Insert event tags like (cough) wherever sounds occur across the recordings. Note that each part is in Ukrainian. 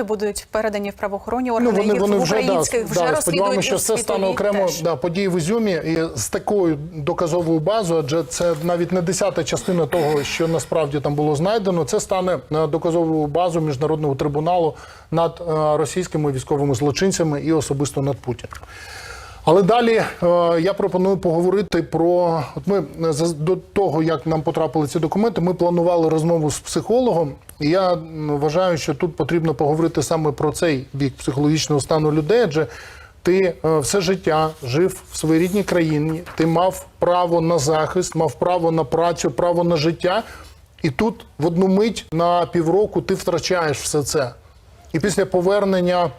будуть передані в правоохоронні Ну, вони, вони в вже, да, вже да, розслідують що це стане окремо теж. да, події в Ізюмі і з такою доказовою базою, адже це навіть не десята частина того, що насправді там було знайдено. Це стане е, доказовою базою міжнародного трибуналу над е, російськими військовими злочинцями і особисто над Путіним. Але далі е, я пропоную поговорити про от ми е, до того, як нам потрапили ці документи, ми планували розмову з психологом. І я вважаю, що тут потрібно поговорити саме про цей бік психологічного стану людей. Адже ти е, все життя жив в своїй рідній країні, ти мав право на захист, мав право на працю, право на життя. І тут в одну мить на півроку ти втрачаєш все це. І після повернення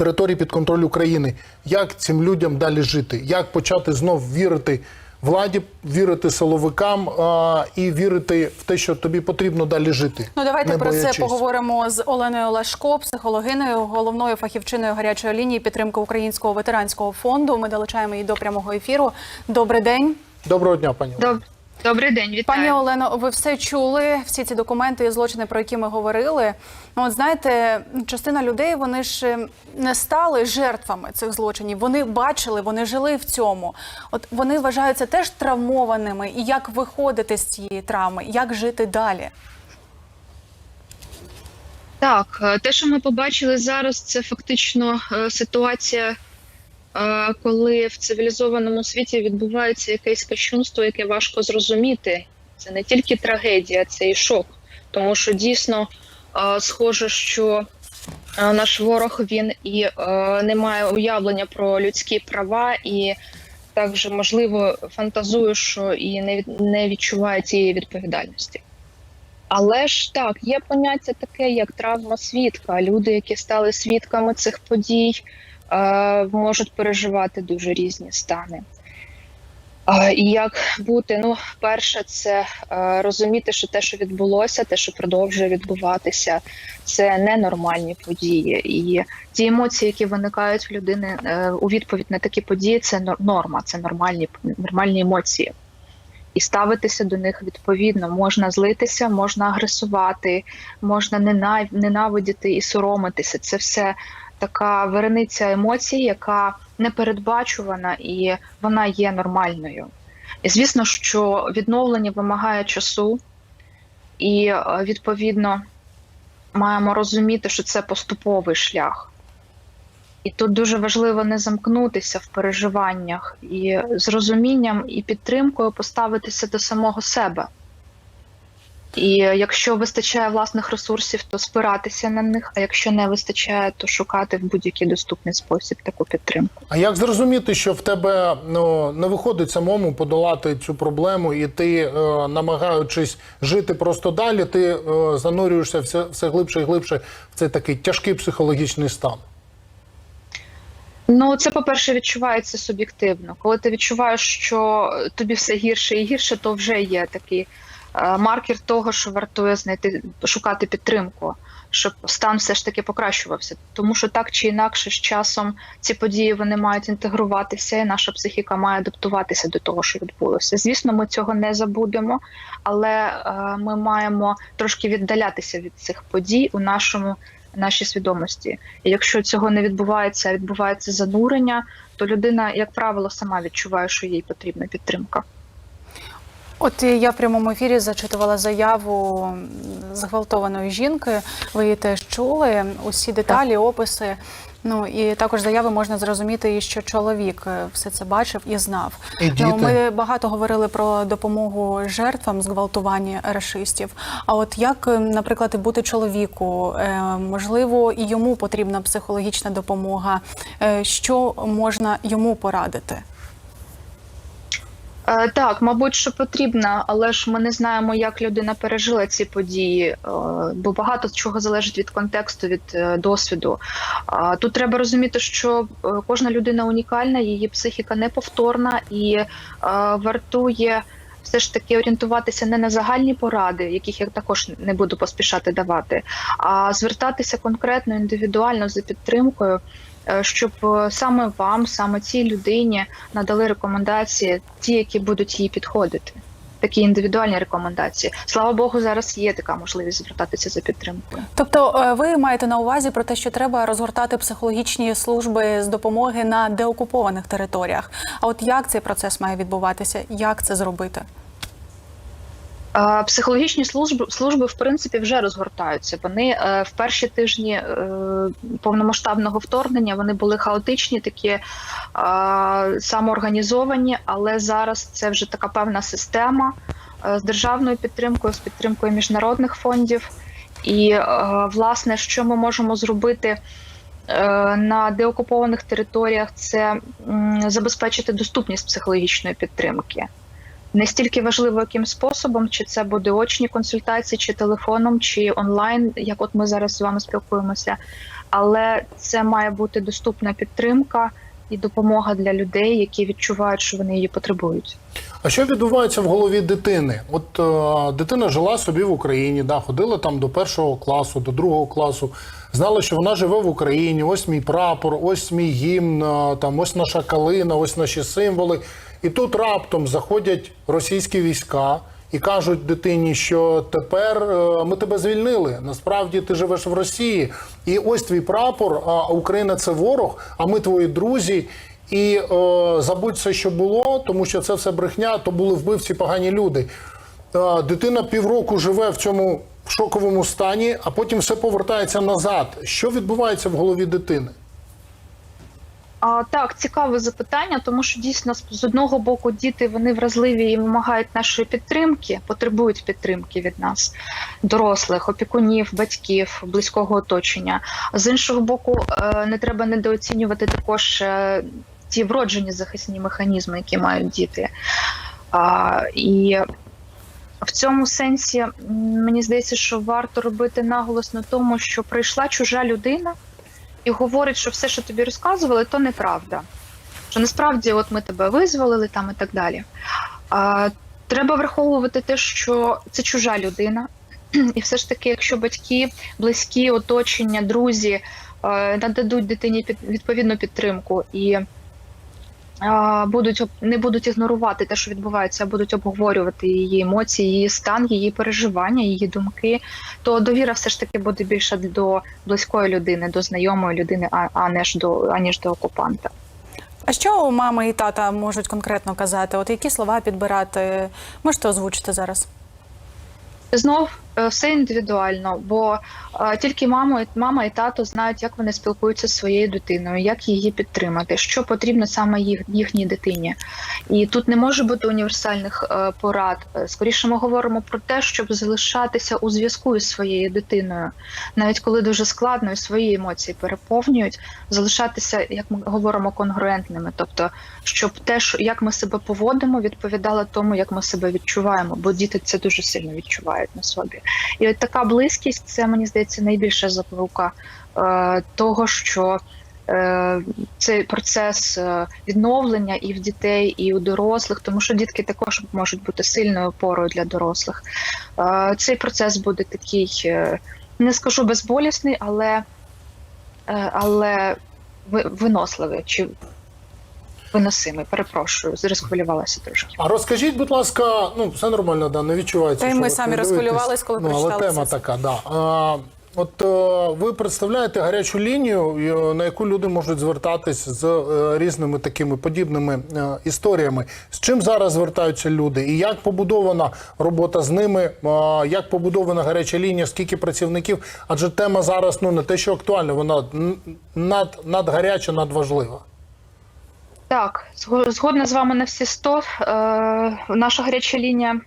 території під контроль України. Як цим людям далі жити? Як почати знов вірити владі, вірити силовикам а, і вірити в те, що тобі потрібно далі жити? Ну давайте про це поговоримо з Оленою Лашко, психологиною, головною фахівчиною гарячої лінії підтримки Українського ветеранського фонду. Ми долучаємо її до прямого ефіру. Добрий день. Доброго дня, пані. Доб... Добрий день, вітаю. Пані Олено, ви все чули, всі ці документи і злочини, про які ми говорили. Ну, от знаєте, частина людей вони ж е, не стали жертвами цих злочинів. Вони бачили, вони жили в цьому. От вони вважаються теж травмованими. І як виходити з цієї травми, як жити далі? Так, е, те, що ми побачили зараз, це фактично е, ситуація, коли в цивілізованому світі відбувається якесь кощунство, яке важко зрозуміти. Це не тільки трагедія, це і шок. Тому що дійсно схоже, що наш ворог він і не має уявлення про людські права, і також можливо фантазує, що і не, від- не відчуває цієї відповідальності. Але ж так, є поняття таке, як травма свідка. Люди, які стали свідками цих подій, можуть переживати дуже різні стани. Е, і як бути? Ну, перше, це е, розуміти, що те, що відбулося, те, що продовжує відбуватися, це ненормальні події. І ті емоції, які виникають в людини е, у відповідь на такі події, це нор- норма, це нормальні, нормальні емоції і ставитися до них відповідно. Можна злитися, можна агресувати, можна нена- ненавидіти і соромитися. Це все така верениця емоцій, яка непередбачувана і вона є нормальною. І звісно, що відновлення вимагає часу, і е, відповідно маємо розуміти, що це поступовий шлях. І тут дуже важливо не замкнутися в переживаннях і з розумінням і підтримкою поставитися до самого себе. І якщо вистачає власних ресурсів, то спиратися на них, а якщо не вистачає, то шукати в будь-який доступний спосіб таку підтримку. А як зрозуміти, що в тебе ну, не виходить самому подолати цю проблему, і ти, е, намагаючись жити просто далі, ти е, занурюєшся все, все глибше і глибше в цей такий тяжкий психологічний стан? Ну, це, по-перше, відчувається суб'єктивно. Коли ти відчуваєш, що тобі все гірше і гірше, то вже є такий маркер того, що вартує знайти шукати підтримку, щоб стан все ж таки покращувався. Тому що так чи інакше, з часом ці події вони мають інтегруватися, і наша психіка має адаптуватися до того, що відбулося. Звісно, ми цього не забудемо, але е, ми маємо трошки віддалятися від цих подій у нашому нашій свідомості. І якщо цього не відбувається, а відбувається занурення, то людина, як правило, сама відчуває, що їй потрібна підтримка. От я в прямому ефірі зачитувала заяву зґвалтованої жінки. Ви її теж чули. Усі деталі, описи. Ну і також заяви можна зрозуміти, що чоловік е, все це бачив і знав. І діти. Ну, ми багато говорили про допомогу жертвам зґвалтування рашистів. А от як, е, наприклад, бути чоловіку? Е, Можливо, і йому потрібна психологічна допомога. Е, Що можна йому порадити? Е, так, мабуть, що потрібно, але ж ми не знаємо, як людина пережила ці події, е, бо багато чого залежить від контексту, від е, досвіду. Тут треба розуміти, що кожна людина унікальна, її психіка неповторна і вартує. Все ж таки орієнтуватися не на загальні поради, яких я також не буду поспішати давати, а звертатися конкретно індивідуально за підтримкою, щоб е, саме вам, саме цій людині надали рекомендації, ті, які будуть їй підходити. такі індивідуальні рекомендації. Слава Богу, зараз є така можливість звертатися за підтримкою. Тобто, е, ви маєте на увазі про те, що треба розгортати психологічні служби з допомоги на деокупованих територіях. А от як цей процес має відбуватися? Як це зробити? Психологічні служби служби в принципі вже розгортаються. Вони е, в перші тижні е, повномасштабного вторгнення вони були хаотичні, такі е, самоорганізовані, але зараз це вже така певна система з державною підтримкою, з підтримкою міжнародних фондів. І власне, що ми можемо зробити на деокупованих територіях, це забезпечити доступність психологічної підтримки. Не стільки важливо, яким способом, чи це буде очні консультації, чи телефоном, чи онлайн, як от ми зараз з вами спілкуємося. Але це має бути доступна підтримка і допомога для людей, які відчувають, що вони її потребують. А що відбувається в голові дитини? От е, дитина жила собі в Україні, да, ходила там до першого класу, до другого класу, знала, що вона живе в Україні, ось мій прапор, ось мій гімн, е, там ось наша калина, ось наші символи. І тут раптом заходять російські війська і кажуть дитині, що тепер е, ми тебе звільнили. Насправді ти живеш в Росії, і ось твій прапор, а Україна це ворог, а ми твої друзі. І е, забудь все, що було, тому що це все брехня, то були вбивці погані люди. Е, дитина півроку живе в цьому шоковому стані, а потім все повертається назад. Що відбувається в голові дитини? А, так, цікаве запитання, тому що дійсно з- одного боку діти вони вразливі і вимагають нашої підтримки, потребують підтримки від нас, дорослих, опікунів, батьків, близького оточення. З іншого боку, е, не треба недооцінювати також е, ті вроджені захисні механізми, які мають діти. А, і в цьому сенсі мені здається, що варто робити наголос на тому, що прийшла чужа людина і говорить, що все, що тобі розказували, то неправда. Що насправді, от ми тебе визволили там і так далі. А, треба враховувати те, що це чужа людина, (clears throat) і все ж таки, якщо батьки, близькі, оточення, друзі е, нададуть дитині під, відповідну підтримку і будуть не будуть ігнорувати те, що відбувається, а будуть обговорювати її емоції, її стан, її переживання, її думки, то довіра все ж таки буде більша до близької людини, до знайомої людини, а, а не ж до аніж до окупанта. А що мама і тата можуть конкретно казати? От які слова підбирати? Можете озвучити зараз? Знов все індивідуально, бо е, тільки мама, мама і тато знають, як вони спілкуються зі своєю дитиною, як її підтримати, що потрібно саме їх, їхній дитині. І тут не може бути універсальних е, порад. Е, Скоріше ми говоримо про те, щоб залишатися у зв'язку із своєю дитиною, навіть коли дуже складно і свої емоції переповнюють, залишатися, як ми говоримо, конгруентними, тобто, щоб те, як ми себе поводимо, відповідало тому, як ми себе відчуваємо, бо діти це дуже сильно відчувають на собі. І от така близькість, це мені здається найбільша запорука е, того, що е, цей процес е, відновлення і в дітей, і у дорослих, тому що дітки також можуть бути сильною опорою для дорослих. Е, цей процес буде такий, е, не скажу безболісний, але, е, але виносливий чи виносимий. Перепрошую, розхвилювалася трошки. А розкажіть, будь ласка, ну все нормально, да, не відчувається. Та й ми самі розхвилювались, коли ну, але тема це. така, да. А, от е, ви представляєте гарячу лінію, е, на яку люди можуть звертатись з е, різними такими подібними історіями. З чим зараз звертаються люди? І як побудована робота з ними? як побудована гаряча лінія? Скільки працівників? Адже тема зараз ну не те, що актуальна, вона над, надгаряча, надважлива. Так, згодна з вами на всі 100. Е, наша гаряча лінія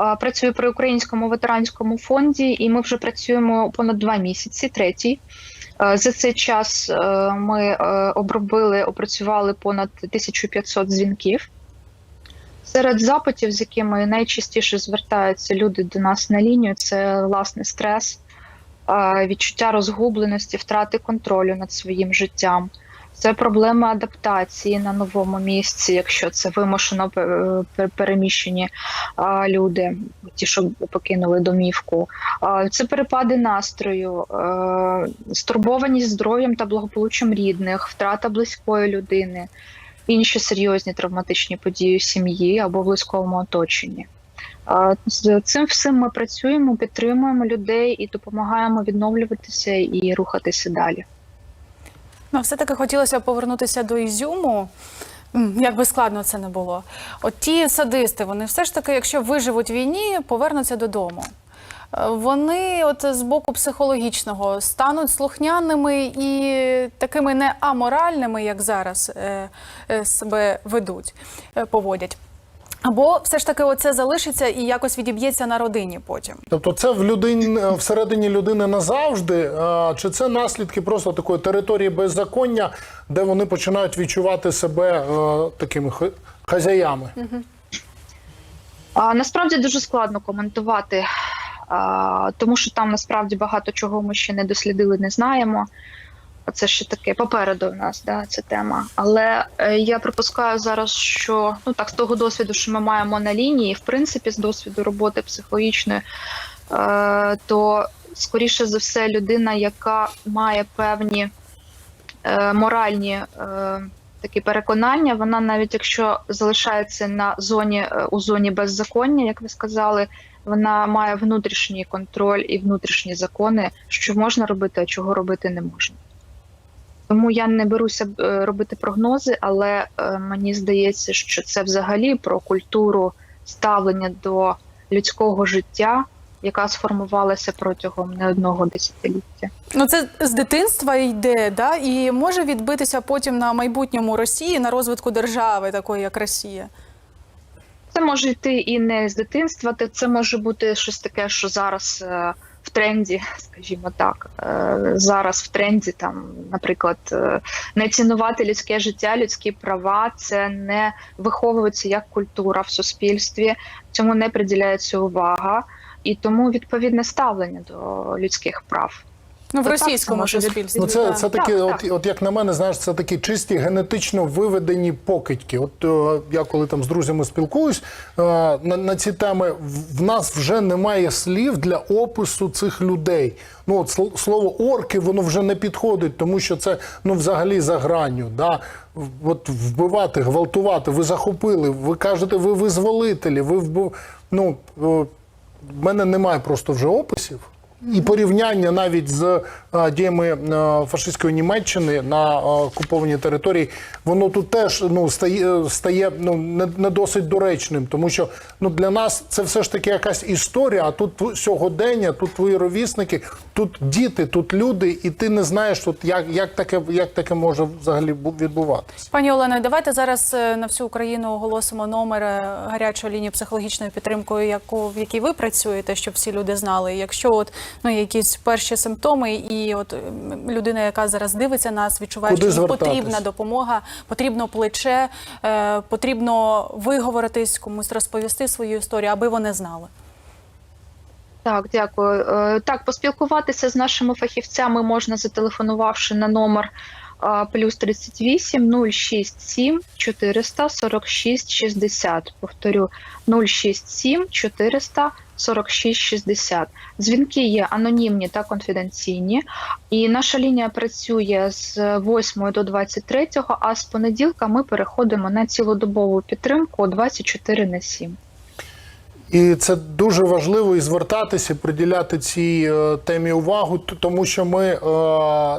е, працює при українському ветеранському фонді, і ми вже працюємо понад два місяці, третій. Е, за цей час ми обробили, опрацювали понад 1500 дзвінків. Серед запитів, з якими найчастіше звертаються люди до нас на лінію, це власне стрес, відчуття розгубленості, втрати контролю над своїм життям. Це проблема адаптації на новому місці, якщо це вимушено е, переміщені люди, ті, що покинули домівку. Це перепади настрою, е, стурбованість здоров'ям та благополуччям рідних, втрата близької людини, інші серйозні травматичні події в сім'ї або в близькому оточенні. З цим всім ми працюємо, підтримуємо людей і допомагаємо відновлюватися і рухатися далі. Ну, все-таки хотілося б повернутися до Ізюму. Як би складно це не було. От ті садисти, вони все ж таки, якщо виживуть в війні, повернуться додому. Е, Вони, от з боку психологічного, стануть слухняними і такими не аморальними, як зараз е, е, себе ведуть, поводять. Або все ж таки оце залишиться і якось відіб'ється на родині потім. Тобто, це в людині всередині людини назавжди, чи це наслідки просто такої території беззаконня, де вони починають відчувати себе е, такими хазяями? А, насправді дуже складно коментувати, а, тому що там насправді багато чого ми ще не дослідили, не знаємо. Це ще таке попереду в нас, да, ця тема. Але е, я припускаю зараз, що ну так з того досвіду, що ми маємо на лінії, в принципі, з досвіду роботи психологічної, е, то скоріше за все, людина, яка має певні е, моральні е, такі переконання, вона навіть якщо залишається на зоні е, у зоні беззаконня, як ви сказали, вона має внутрішній контроль і внутрішні закони, що можна робити, а чого робити не можна. Тому я не беруся е, робити прогнози, але е, мені здається, що це взагалі про культуру ставлення до людського життя, яка сформувалася протягом не одного десятиліття. Ну, це з дитинства йде, да? і може відбитися потім на майбутньому Росії, на розвитку держави, такої як Росія. Це може йти і не з дитинства, це може бути щось таке, що зараз е, тренді, скажімо так. Е, зараз в тренді, там, наприклад, е, не цінувати людське життя, людські права, це не виховується як культура в суспільстві, цьому не приділяється увага, і тому відповідне ставлення до людських прав. Ну, в російському суспільстві. Ну, це, це такі, Так, от, так. от як на мене, знаєш, це такі чисті генетично виведені покидьки. От е, я коли там з друзями спілкуюсь е, на, на ці теми, в, в нас вже немає слів для опису цих людей. Ну, от слово орки, воно вже не підходить, тому що це ну взагалі за гранню. Да? От вбивати, гвалтувати, ви захопили, ви кажете, ви визволителі, ви вбив... Ну, е, в мене немає просто вже описів. І порівняння навіть з діями фашистської Німеччини на окупованій території, воно тут теж ну стає стає ну не, не досить доречним, тому що ну для нас це все ж таки якась історія. А тут сьогодення, тут твої ровісники, тут діти, тут люди, і ти не знаєш, от як, як таке як таке може взагалі бу- відбуватися. Пані Олено, давайте зараз е, на всю Україну оголосимо номер е, гарячої лінії психологічної підтримки, яку в якій ви працюєте, щоб всі люди знали. Якщо от ну якісь перші симптоми, і от людина, яка зараз дивиться нас, відчуває, Куди що їй звертатись? потрібна допомога, потрібно плече, е, потрібно виговоритись, комусь розповісти свою історію, аби вони знали. Так, дякую. Е, Так, поспілкуватися з нашими фахівцями можна, зателефонувавши на номер плюс 38 067 446 60. Повторю, 067 446 60. Дзвінки є анонімні та конфіденційні. І наша лінія працює з 8 до 23, а з понеділка ми переходимо на цілодобову підтримку 24 на 7. І це дуже важливо і звертатися, приділяти цій е, темі увагу, тому що ми, е,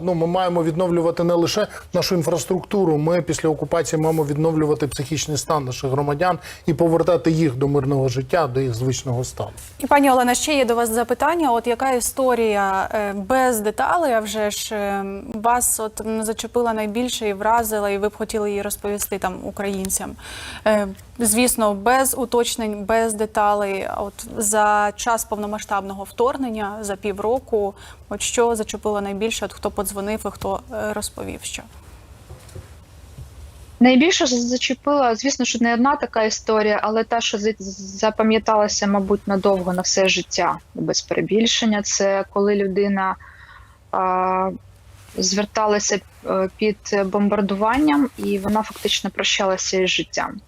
ну, ми маємо відновлювати не лише нашу інфраструктуру. Ми після окупації маємо відновлювати психічний стан наших громадян і повертати їх до мирного життя, до їх звичного стану. І пані Олена, ще є до вас запитання. От яка історія е, без деталей, а вже ж вас от зачепила найбільше і вразила, і ви б хотіли її розповісти там українцям? Звісно, без уточнень, без деталей. А От за час повномасштабного вторгнення, за півроку, от що зачепило найбільше? От хто подзвонив і хто е, розповів що? Найбільше зачепила, звісно, що не одна така історія, але та, що за- запам'яталася, мабуть, надовго на все життя, без перебільшення. Це коли людина а, зверталася е, під бомбардуванням, і вона фактично прощалася із життям.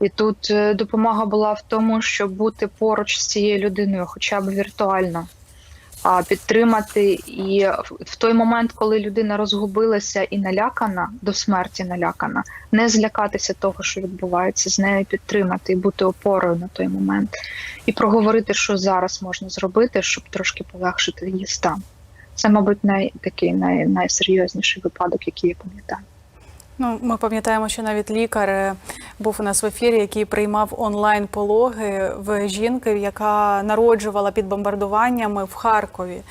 І тут е, допомога була в тому, щоб бути поруч з цією людиною, хоча б віртуально. а, підтримати. І в- той момент, коли людина розгубилася і налякана до смерті, налякана, не злякатися того, що відбувається, з нею підтримати і бути опорою на той момент, і проговорити, що зараз можна зробити, щоб трошки полегшити її стан. Це, мабуть, най, такий най, найсерйозніший випадок, який я пам'ятаю. Ну, ми пам'ятаємо, що навіть лікар е, був у нас в ефірі, який приймав онлайн пологи в жінки, яка народжувала під бомбардуваннями в Харкові.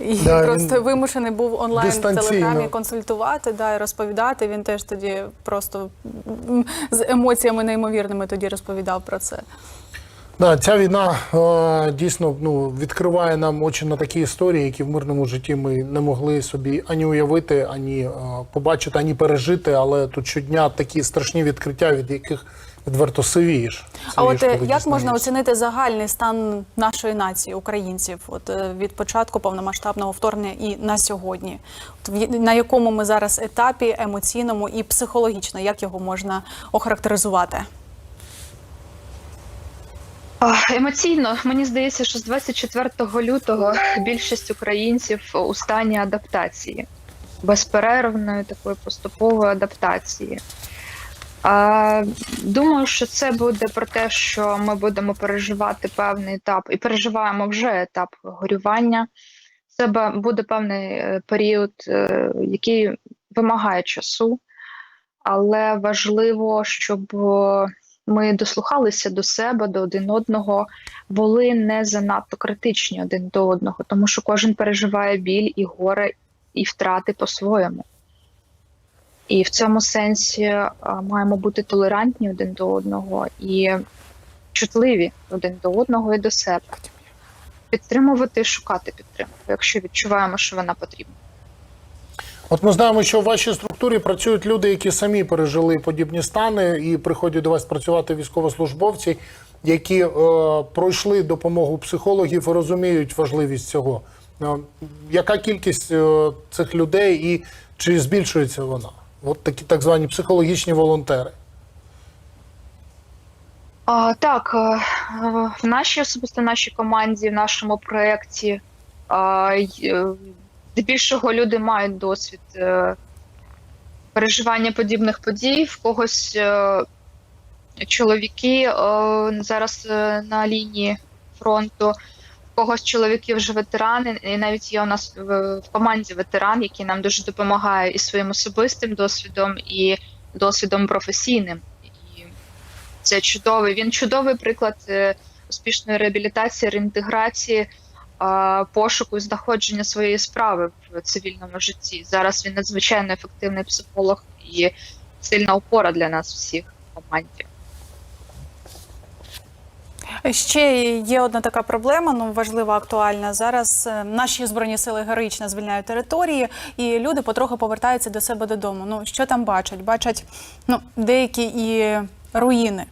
І Да, просто вимушений був онлайн в телеграмі консультувати да, і розповідати. Він теж тоді просто з емоціями неймовірними тоді розповідав про це. Да, ця війна е, дійсно ну, відкриває нам очі на такі історії, які в мирному житті ми не могли собі ані уявити, ані е, побачити, ані пережити. Але тут щодня такі страшні відкриття, від яких відверто сивієш. А от е, як можна дізнаєшся. оцінити загальний стан нашої нації, українців, от е, від початку повномасштабного вторгнення і на сьогодні? От на якому ми зараз етапі емоційному і психологічно, як його можна охарактеризувати? Емоційно мені здається, що з 24 лютого більшість українців у стані адаптації, безперервної такої поступової адаптації. Думаю, що це буде про те, що ми будемо переживати певний етап, і переживаємо вже етап горювання. Це буде певний е, період, е, який вимагає часу, але важливо, щоб е, ми дослухалися до себе, до один одного, були не занадто критичні один до одного, тому що кожен переживає біль і горе, і втрати по-своєму. І в цьому сенсі а, маємо бути толерантні один до одного і чутливі один до одного і до себе. Підтримувати, шукати підтримку, якщо відчуваємо, що вона потрібна. От ми знаємо, що в вашій структурі працюють люди, які самі пережили подібні стани, і приходять до вас працювати військовослужбовці, які е, пройшли допомогу психологів і розуміють важливість цього. Е, яка кількість е, цих людей і чи збільшується вона? От такі так звані психологічні волонтери. А, так, е, в нашій особисто нашій команді, в нашому проєкті е, здебільшого люди мають досвід е, переживання подібних подій. В когось е, чоловіки е, зараз е, на лінії фронту, в когось чоловіки вже ветерани, і навіть є у нас в, в команді ветеран, який нам дуже допомагає і своїм особистим досвідом, і досвідом професійним. І це чудовий. Він чудовий приклад е, успішної реабілітації, реінтеграції, пошуку і знаходження своєї справи в цивільному житті. Зараз він надзвичайно ефективний психолог і сильна опора для нас всіх в команді. Ще є одна така проблема, ну важлива, актуальна. Зараз е, наші збройні сили героїчно звільняють території, і люди потроху повертаються до себе додому. Ну що там бачать? Бачать ну деякі і руїни.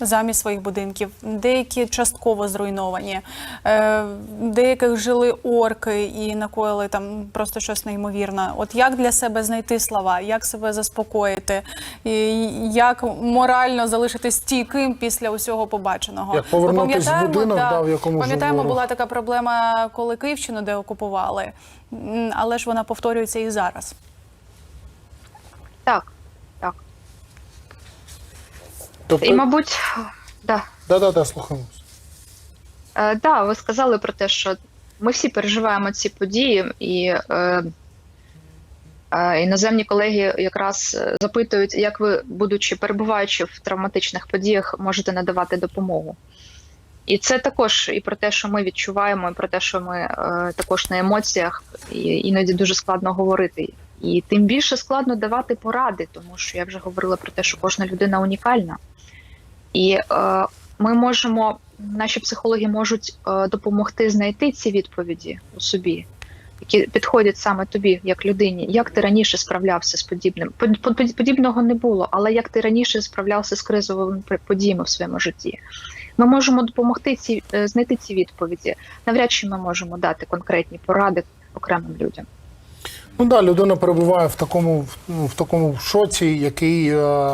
Замість своїх будинків, деякі частково зруйновані, е, деяких жили орки і накоїли там просто щось неймовірне. От як для себе знайти слова, як себе заспокоїти, і як морально залишитись стійким після усього побаченого? Як повернутись Бо в пам'ятаємо, будинок, да, в якому пам'ятаємо, була така проблема, коли Київщину де окупували, але ж вона повторюється і зараз. Так. Тобто, І, мабуть, да. да, да, да, слухаємо. Е, да, ви сказали про те, що ми всі переживаємо ці події, і е, е, іноземні колеги якраз е, запитують, як ви, будучи перебуваючи в травматичних подіях, можете надавати допомогу. І це також і про те, що ми відчуваємо, і про те, що ми е, також на емоціях, і іноді дуже складно говорити. І тим більше складно давати поради, тому що я вже говорила про те, що кожна людина унікальна. І е, ми можемо, наші психологи можуть е, допомогти знайти ці відповіді у собі, які підходять саме тобі, як людині. Як ти раніше справлявся з подібним? Под- под- Подібного не було, але як ти раніше справлявся з кризовими подіями в своєму житті? Ми можемо допомогти ці е, знайти ці відповіді. Навряд чи ми можемо дати конкретні поради окремим людям. Ну да, людина перебуває в такому в- ну, такому шоці, який е,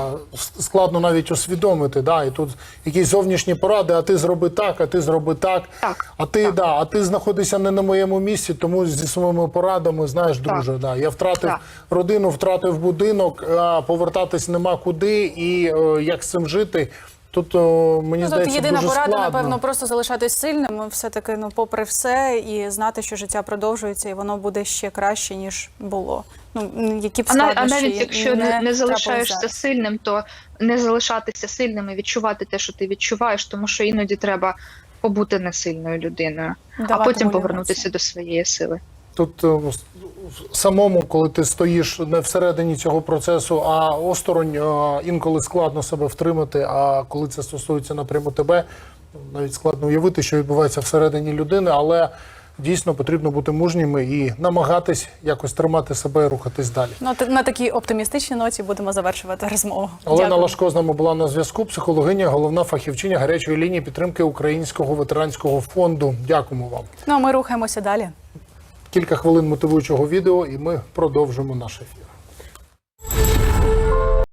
складно навіть усвідомити. Да? І тут якісь зовнішні поради, а ти зроби так, а ти зроби так. Так, а ти да, а ти знаходишся не на моєму місці, тому зі своїми порадами, знаєш, друже, да, я втратив Так. родину, втратив будинок, а повертатись нема куди, і е, як з цим жити. Тут о, мені Ну, здається, тут єдина дуже порада, складно. напевно, просто залишатись сильним, все таки, ну, попри все, і знати, що життя продовжується, і воно буде ще краще ніж було. Ну які б А, а навіть якщо не, не залишаєшся сильним, то не залишатися сильним і відчувати те, що ти відчуваєш, тому що іноді треба побути несильною людиною, а потім повернутися до своєї сили. Тут е, самому, коли ти стоїш не всередині цього процесу, а осторонь, е, інколи складно себе втримати. А коли це стосується напряму тебе, навіть складно уявити, що відбувається всередині людини, але дійсно потрібно бути мужніми і намагатись якось тримати себе і рухатись далі. Ну, на такій оптимістичній ноті будемо завершувати розмову. Олена Дякую. Лашко з нами була на зв'язку, психологиня, головна фахівчиня гарячої лінії підтримки Українського ветеранського фонду. Дякуємо вам. Ну, а ми рухаємося далі. Кілька хвилин мотивуючого відео, і ми продовжимо наш ефір.